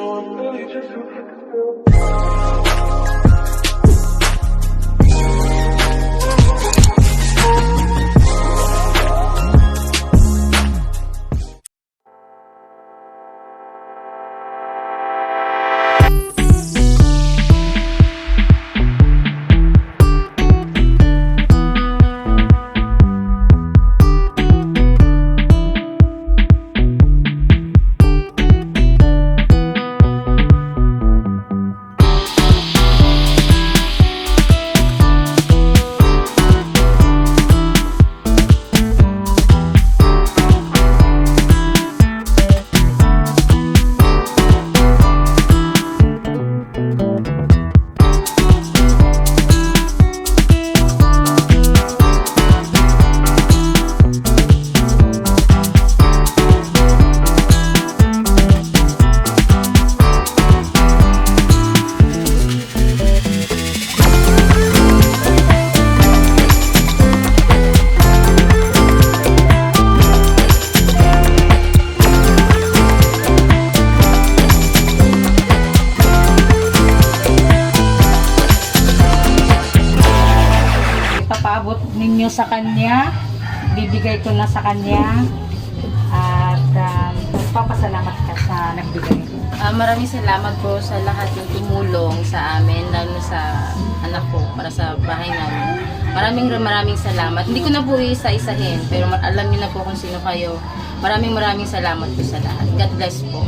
know I'm really just ninyo sa kanya, bibigay ko na sa kanya, at um, magpapasalamat ka sa nagbigay. Ah, maraming salamat po sa lahat ng tumulong sa amin, lalo sa anak ko, para sa bahay namin. Maraming maraming salamat. Hindi ko na po isa-isahin, pero alam niyo na po kung sino kayo. Maraming maraming salamat po sa lahat. God bless po.